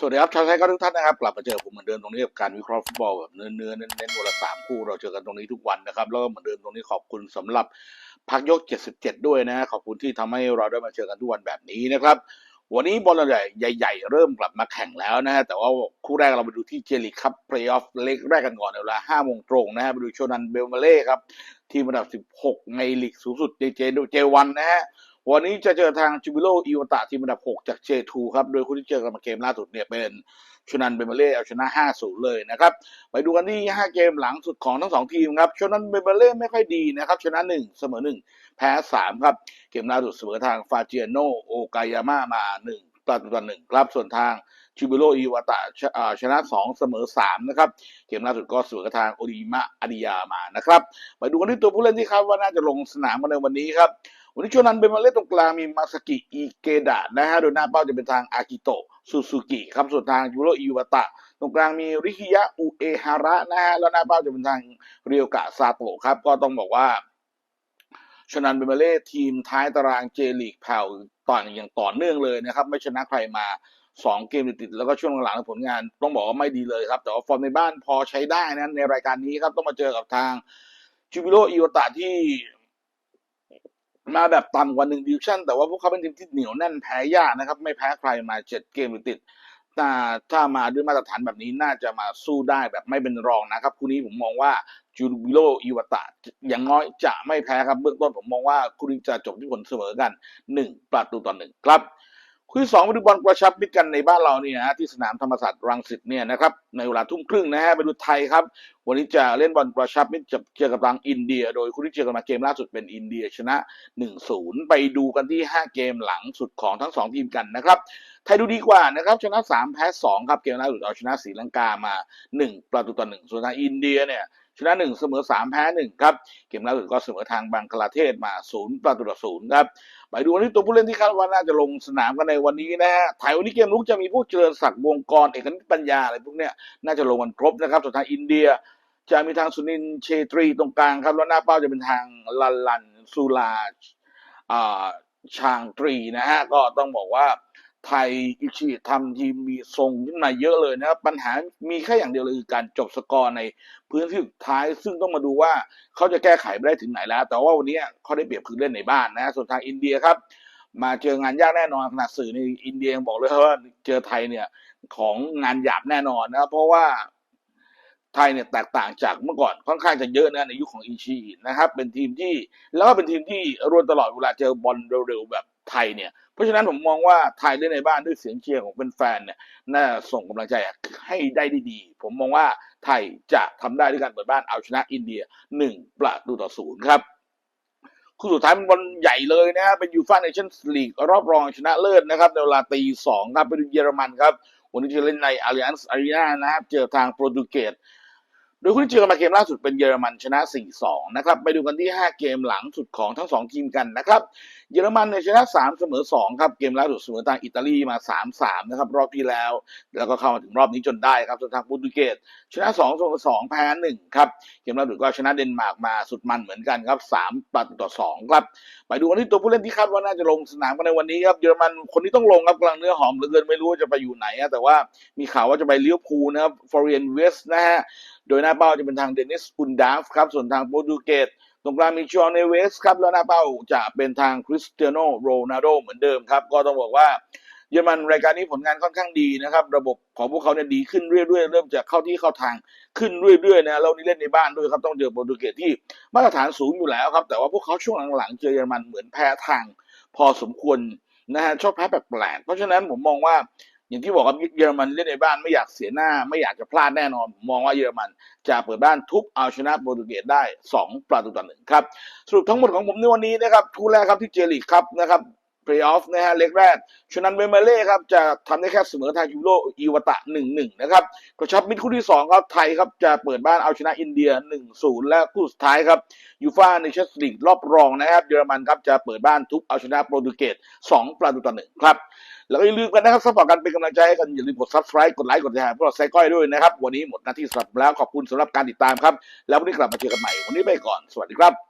สวัสดีครับชาวไทยก็ทุกท่านนะครับ กลับมาเจอผมเหมือนเดิมตรงนี้กับการวิเคราะห์ฟุตบอลแบบเนื้อเนื้อเน้นๆวันละสามคู่เราเจอกันตรงนี้ทุกวันนะครับ แล้วก็เหมือนเดิมตรงนี้ขอบคุณสำหรับพักยก 77 ด้วยนะขอบคุณที่ทำให้เราได้มาเจอกันทุกวันแบบนี้นะครับ วันนี้บอลใหญ่ใหญ่ๆเริ่มกลับมาแข่งแล้วนะฮะแต่ว่าคู่แรกเราไปดูที่เจลิกครับเพลย์ออฟเล็กแรกกันก่อนเวลา5โมงตรงนะฮะไปดูโชนันเบลมาเล่ครับทีมอันดับ 16 ในลีกสูงสุดในเจเจวันนะฮะ วันนี้จะเจอทางจูบิโลอิวตะทีมอันดับ 6 จาก J2 ครับ โดยคู่ที่เจอกันมาเกมล่าสุดเนี่ยเป็นชนันเบเบเล่เอาชนะ 5-0 เลยนะครับ ไปดูกันที่ 5 เกมหลังสุดของทั้ง 2 ทีมครับชนันเบเบเล่ไม่ค่อยดีนะครับ ชนะ 1 เสมอ 1 แพ้ 3 ครับ เกมล่าสุดเสมอทางฟาเจียโนโอกายาม่ามา 1 ประตูต่อ1ครับส่วนทาง จูบิโลอีวตาชนะ 2 เสมอ 3 นะครับ เกมล่าสุดก็เสมอกับทางโอริมะอาดิยามานะครับไปดูกันที่ตัวผู้เล่นที่คาดว่าน่าจะลงสนามกันในวันนี้ครับวันนี้โชนันเบมาเล่นตรงกลางมีมาสกิอิเกดะนะฮะโดยหน้าเป้าจะเป็นทางอากิโตะซูซูกิครับส่วนทางยูโรอิวาตะ ตรงกลางมีริฮิยะอุเอฮาระนะฮะแล้วหน้าเป้าจะเป็นทางเรียวกะซาโตะครับก็ต้องบอกว่าโชนันเบมเล่ทีมท้ายตารางเจลีกแผ่วต่ออย่างต่อเนื่องเลยนะครับ ไม่ชนะใครมา สองเกมติดแล้วก็ช่วงหลังๆผลงาน ต้องบอกว่าไม่ดีเลยครับ แต่ว่าฟอร์มในบ้านพอใช้ได้นะในรายการนี้ครับ ต้องมาเจอกับทางจูบิโรอิวาตะที่มาแบบต่ำกว่าหนึ่งดิวชั่นแต่ว่าพวกเขาเป็นทีมที่เหนียวแน่นแพ้ยากนะครับ ไม่แพ้ใครมาเจ็ดเกมติดๆถ้าถ้ามาด้วยมาตรฐานแบบนี้น่าจะมาสู้ได้แบบไม่เป็นรองนะครับคู่นี้ผมมองว่าจูบิโลอิวตะอย่างน้อยจะไม่แพ้ครับเบื้องต้นผมมองว่าคู่นี้จะจบที่ผลเสมอกันหนึ่งประตูต่อหนึ่งครับ คู่ที่สองไปดูบอลกระชับมิตรกันในบ้านเราเนี่ยนะฮะที่สนามธรรมศาสตร์รังสิตเนี่ยนะครับในเวลาทุ่มครึ่งนะฮะไปดูไทยครับ วันนี้จะเล่นบอลกระชับมิตรจะเจอกับทางอินเดีย โดยคู่ที่เจอกันมาเกมล่าสุดเป็นอินเดียชนะ 1-0 ไปดูกันที่ 5 เกมหลังสุดของทั้ง 2 ทีมกันนะครับไทยดูดีกว่านะครับชนะ 3 แพ้ 2 ครับเกมล่าสุดเอาชนะศรีลังกามา 1 ประตูต่อ1ส่วนทางอินเดียเนี่ย ชนะ1เสมอ3แพ้1ครับ เกมล่าสุดก็เสมอทางบังคลาเทศมา0ประตูต่อ0ครับ ไปดูกันที่ตัวผู้เล่นที่คาดว่าน่าจะลงสนามกันในวันนี้นะฮะไทยวันนี้เกมลุกจะมีผู้เจริญศักดิ์วงกรเอกนิตปัญญาอะไรพวกเนี้ยน่าจะลงกันครบนะครับส่วนทางอินเดียจะมีทางสุนินเชตรีตรงกลางครับ แล้วหน้าเป้าจะเป็นทางลันลันซูลาอ่าชางตรีนะฮะก็ต้องบอกว่า ไทยอิชิทำทีมมีทรงขึ้นมาเยอะเลยนะครับ ปัญหามีแค่อย่างเดียวเลยคือการจบสกอร์ในพื้นที่สุดท้าย ซึ่งต้องมาดูว่าเขาจะแก้ไขไปได้ถึงไหนแล้ว แต่ว่าวันนี้เขาได้เปรียบคือเล่นในบ้านนะ ส่วนทางอินเดียครับ มาเจองานยากแน่นอนขนาดสื่อในอินเดียยังบอกเลยว่าเจอไทยเนี่ยของงานหยาบแน่นอนนะครับเพราะว่าไทยเนี่ยแตกต่างจากเมื่อก่อนค่อนข้างจะเยอะนะในยุคของอิชินะครับ เป็นทีมที่แล้วก็เป็นทีมที่รวนตลอดเวลาเจอบอลเร็วๆแบบ ไทยเนี่ย เพราะฉะนั้นผมมองว่าไทยเล่นในบ้านด้วยเสียงเชียร์ของแฟนๆเนี่ยน่าส่งกำลังใจให้ได้ดี ผมมองว่าไทยจะทำได้ด้วยการเปิดบ้านเอาชนะอินเดียหนึ่งประตูต่อศูนย์ครับคู่สุดท้ายเป็นบอลใหญ่เลยนะครับเป็นยูฟ่าเนชั่นสลีกรอบรองชนะเลิศนะครับในเวลาตีสองครับไปดูเยอรมันครับวันนี้จะเล่นใน Allianz Arena นะครับเจอทางโปรตุเกส โดยคู่ที่เจอกันมาเกมล่าสุดเป็นเยอรมันชนะ 4-2 นะครับ ไปดูกันที่ 5 เกมหลังสุดของทั้ง 2 ทีมกันนะครับ เยอรมันเนี่ยชนะ 3 เสมอ 2 ครับ เกมล่าสุดเสมอทางอิตาลีมา 3-3 นะครับ รอบที่แล้ว แล้วก็เข้ามาถึงรอบนี้จนได้ครับส่วนทางโปรตุเกสชนะ 2 เสมอ 2 แพ้ 1 ครับ เกมล่าสุดก็ชนะเดนมาร์กมาสุดมันเหมือนกันครับ 3 ประตูต่อ 2 ครับ ไปดูกันที่ตัวผู้เล่นที่คาดว่าน่าจะลงสนามกันในวันนี้ครับ เยอรมันคนที่ต้องลงครับกำลังเนื้อหอมเหลือเกินไม่รู้ว่าจะไปอยู่ไหนอะแต่ว่ามีข่าวว่าจะไปเลี้ยวภูนะครับฟอร์เรียนเวสนะฮะ โดยหน้าเป้าจะเป็นทางเดนิสอุนดาฟครับ ส่วนทางโปรตุเกสตรงกลางมีจอนเนเวสครับ แล้วหน้าเป้าจะเป็นทางคริสเตียโนโรนัลโดเหมือนเดิมครับ ก็ต้องบอกว่าเยอรมันรายการนี้ผลงานค่อนข้างดีนะครับ ระบบของพวกเขาเนี่ยดีขึ้นเรื่อยๆ เริ่มจะเข้าที่เข้าทางขึ้นเรื่อยๆนะแล้วนี่เล่นในบ้านด้วยครับต้องเจอโปรตุเกสที่มาตรฐานสูงอยู่แล้วครับ แต่ว่าพวกเขาช่วงหลังๆเจอเยอรมันเหมือนแพ้ทาง พอสมควรนะฮะชอบแพ้แปลกๆเพราะฉะนั้นผมมองว่า อย่างที่บอกครับเยอรมันเล่นในบ้านไม่อยากเสียหน้า ไม่อยากจะพลาดแน่นอน มองว่าเยอรมัน จะเปิดบ้านทุบเอาชนะโปรตุเกสได้ 2 ประตูต่อหนึ่งครับสรุปทั้งหมดของผมในวันนี้นะครับทูแรกครับที่เจลีกครับนะครับเพลย์ออฟนะฮะเล็กแรกชนันเวเมเล่ครับจะทำได้แค่เสมอทางยูโรอีวตะ 1-1 นะครับกระชับมิตรคู่ที่ 2 ครับ ไทยครับจะเปิดบ้านเอาชนะอินเดีย 1-0 และคู่สุดท้ายครับยูฟ่าในเชสลีกรอบรองนะครับเยอรมันครับจะเปิดบ้านทุบเอาชนะโปรตุเกส2 ประตูต่อหนึ่งครับ แล้วก็อย่าลืมกันนะครับสปอร์ตกันเป็นกำลังใจให้กันอย่าลืมกดซับสไครต์กดไลค์กดแชร์พวกเราไซก้อยด้วยนะครับ วันนี้หมดหน้าที่สำหรับแล้วขอบคุณสำหรับการติดตามครับ แล้ววันนี้กลับมาเจอกันใหม่วันนี้ไปก่อนสวัสดีครับ